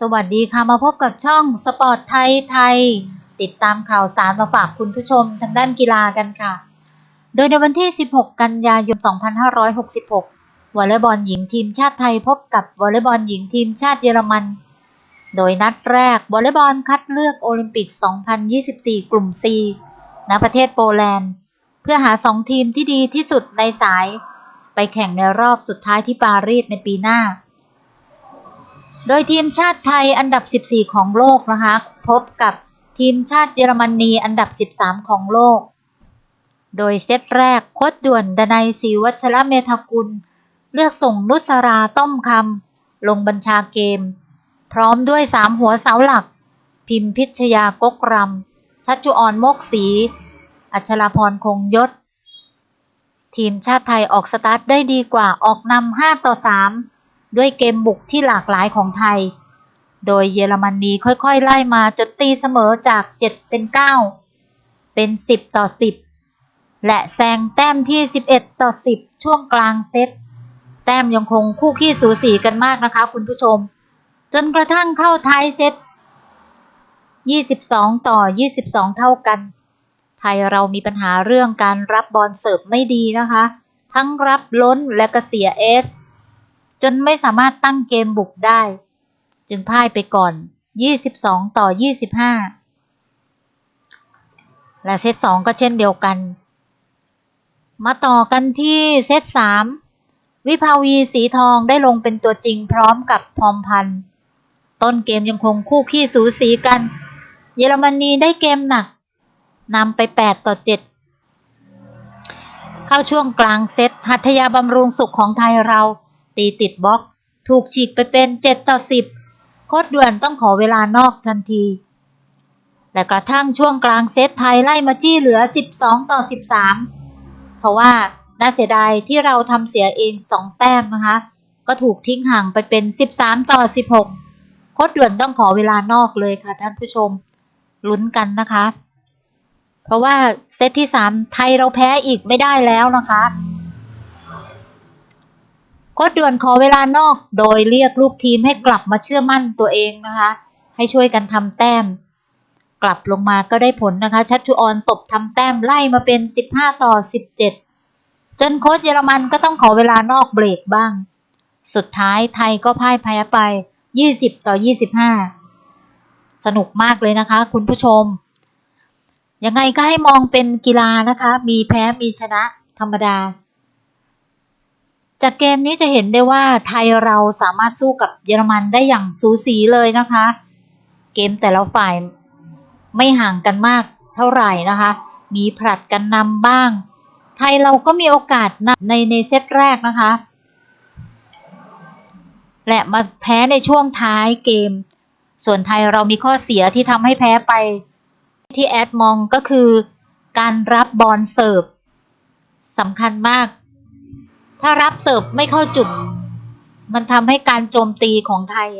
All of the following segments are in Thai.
สวัสดีค่ะมาพบกับช่องสปอร์ตไทยไทย ติดตามข่าวสารมาฝากคุณผู้ชมทางด้านกีฬากันค่ะ โดยในวันที่ 16 กันยายน 2566 วอลเลย์บอลหญิงทีมชาติไทยพบกับวอลเลย์บอลหญิงทีมชาติเยอรมัน โดยนัดแรกวอลเลย์บอลคัดเลือกโอลิมปิก 2024 กลุ่ม C ณประเทศโปแลนด์ เพื่อหา 2 ทีมที่ดีที่สุดในสาย ไปแข่งในรอบสุดท้ายที่ปารีสในปีหน้า โดยทีมชาติไทยอันดับ 14 ของโลกนะคะ พบกับทีมชาติเยอรมนีอันดับ 13 ของโลก โดยเซตแรกโคดด่วนดนัยศรีวัชระเมธากุล เลือกส่งนุสราต้อมคำลงบัญชาเกม พร้อมด้วย 3 หัวเสาหลัก พิมพิชยากกรำชัชจุออนโมกศรีอัชราพรคงยศ ทีมชาติไทยออกสตาร์ทได้ดีกว่าออกนำ5ต่อ 3 ด้วยเกมบุกที่หลากหลายของไทย โดยเยอรมนีค่อยๆ ไล่มาจนตีเสมอจาก 7 เป็น 9 เป็น 10 ต่อ 10 และแซงแต้มที่ 11 ต่อ 10 ช่วงกลางเซต แต้มยังคงคู่ขี้สูสีกันมากนะคะคุณผู้ชม จนกระทั่งเข้าท้ายเซต 22 ต่อ 22 เท่ากัน ไทยเรามีปัญหาเรื่องการรับบอลเสิร์ฟไม่ดีนะคะ ทั้งรับล้นและก็เสียเอส จนไม่สามารถตั้งเกมบุกได้ จึงพ่ายไปก่อน 22 ต่อ 25 และเซต2ก็เช่นเดียวกัน มาต่อกันที่เซต3 วิภาวีสีทองได้ลงเป็นตัวจริงพร้อมกับพรอมพันธ์ต้นเกมยังคงคู่ขี้สูสีกัน เยอรมนีได้เกมหนักนำไป 8 ต่อ 7 เข้าช่วงกลางเซตหัตถยาบำรุงสุขของไทยเรา ตีติดบล็อก ถูกฉีกไปเป็น7ต่อ10 โคตรด่วนต้องขอเวลานอกทันที และกระทั่งช่วงกลางเซตไทยไล่มาจี้เหลือ 12 ต่อ 13 เพราะว่าน่าเสียดายที่เราทำเสียเอง 2 แต้มนะคะ ก็ถูกทิ้งห่างไปเป็น 13 ต่อ 16 โคตรด่วนต้องขอเวลานอกเลยค่ะท่านผู้ชมลุ้นกันนะคะ เพราะว่าเซตที่ 3 ไทยเราแพ้อีกไม่ได้แล้วนะคะ โคตรด่วนขอเวลานอกโดยเรียกลูกทีมให้กลับมาเชื่อมั่นตัวเองนะคะ ให้ช่วยกันทำแต้ม กลับลงมาก็ได้ผลนะคะ ชัชชุออนตบทำแต้มไล่มาเป็น 15 ต่อ 17 จนโค้ชเยอรมันก็ต้องขอเวลานอกเบรกบ้าง สุดท้ายไทยก็พ่ายแพ้ไป 20 ต่อ 25 สนุกมากเลยนะคะ คุณผู้ชม ยังไงก็ให้มองเป็นกีฬานะคะ มีแพ้มีชนะธรรมดา จากเกมนี้จะเห็นได้ว่าไทยเราสามารถสู้กับเยอรมันได้อย่างสูสีเลยนะคะ เกมแต่ละฝ่ายไม่ห่างกันมากเท่าไหร่นะคะ มีผลัดกันนำบ้าง ไทยเราก็มีโอกาสนในในเซตแรกนะคะ และมาแพ้ในช่วงท้ายเกม ส่วนไทยเรามีข้อเสียที่ทำให้แพ้ไป ที่แอดมองก็คือการรับบอลเสิร์ฟสำคัญมาก ถ้ารับเสิร์ฟไม่เข้าจุด มันทำให้การโจมตีของไทย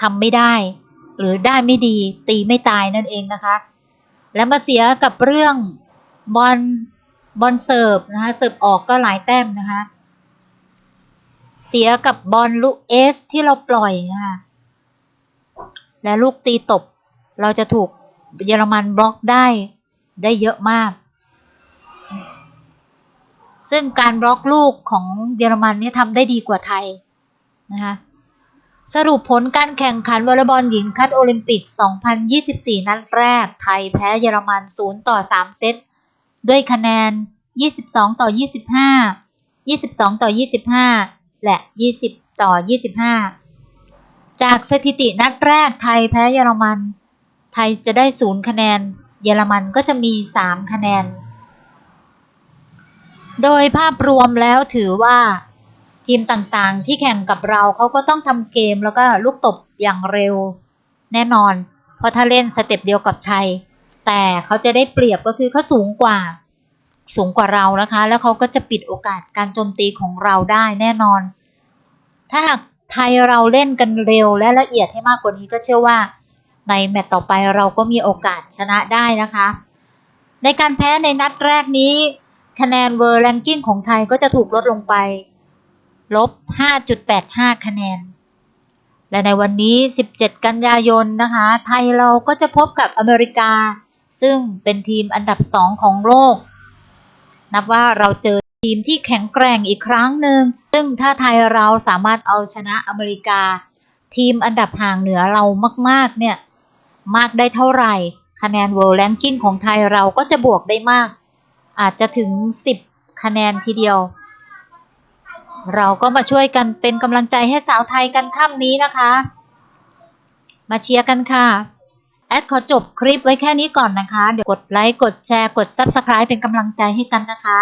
ทำไม่ได้ หรือได้ไม่ดีตีไม่ตายนั่นเองนะคะ แล้วมาเสียกับเรื่องบอลบอลเสิร์ฟนะคะเสิร์ฟออกก็หลายแต้มนะคะเสียกับบอลลูกเอสที่เราปล่อยนะคะและลูกตีตบ เราจะถูกเยอรมันบล็อกได้ได้เยอะมาก ซึ่งการบล็อกลูกของเยอรมันนี่ทำได้ดีกว่าไทยนะคะสรุปผลการแข่งขันวอลเลย์บอลหญิงคัดโอลิมปิก 2024 นัดแรก ไทยแพ้เยอรมัน 0 ต่อ 3 เซต ด้วยคะแนน 22 ต่อ 25 22 ต่อ 25 และ 20 ต่อ 25 จากสถิตินัดแรกไทยแพ้เยอรมัน ไทยจะได้ 0 คะแนน เยอรมันก็จะมี 3 คะแนน โดยภาพรวมแล้วถือว่าทีมต่างๆ ที่แข่งกับเราเขาก็ต้องทำเกมแล้วก็ลูกตบอย่างเร็ว แน่นอน เพราะถ้าเล่นสเต็ปเดียวกับไทย แต่เขาจะได้เปรียบก็คือเขาสูงกว่าสูงกว่าเรานะคะ แล้วเขาก็จะปิดโอกาสการโจมตีของเราได้แน่นอน ถ้าหากไทยเราเล่นกันเร็วและละเอียดให้มากกว่านี้ก็เชื่อว่า ในแมตต์ต่อไปเราก็มีโอกาสชนะได้นะคะ ในการแพ้ในนัดแรกนี้ คะแนนเวอร์แรงกิ้งของไทยก็จะถูกลดลงไป ลบ 5.85 คะแนน และในวันนี้ 17 กันยายนนะคะ ไทยเราก็จะพบกับอเมริกา ซึ่งเป็นทีมอันดับ 2 ของโลก นับว่าเราเจอทีมที่แข็งแกร่งอีกครั้งหนึ่ง ซึ่งถ้าไทยเราสามารถเอาชนะอเมริกา ทีมอันดับห่างเหนือเรามาก ๆ เนี่ย มากได้เท่าไหร่ คะแนน World Ranking ของไทยเราก็จะบวกได้มาก อาจจะถึง 10 คะแนนทีเดียว เราก็มาช่วยกันเป็นกำลังใจให้สาวไทยกันค่ำนี้นะคะ มาเชียร์กันค่ะ แอดขอจบคลิปไว้แค่นี้ก่อนนะคะ เดี๋ยวกดไลค์ กดแชร์ กด Subscribe เป็นกำลังใจให้กันนะคะ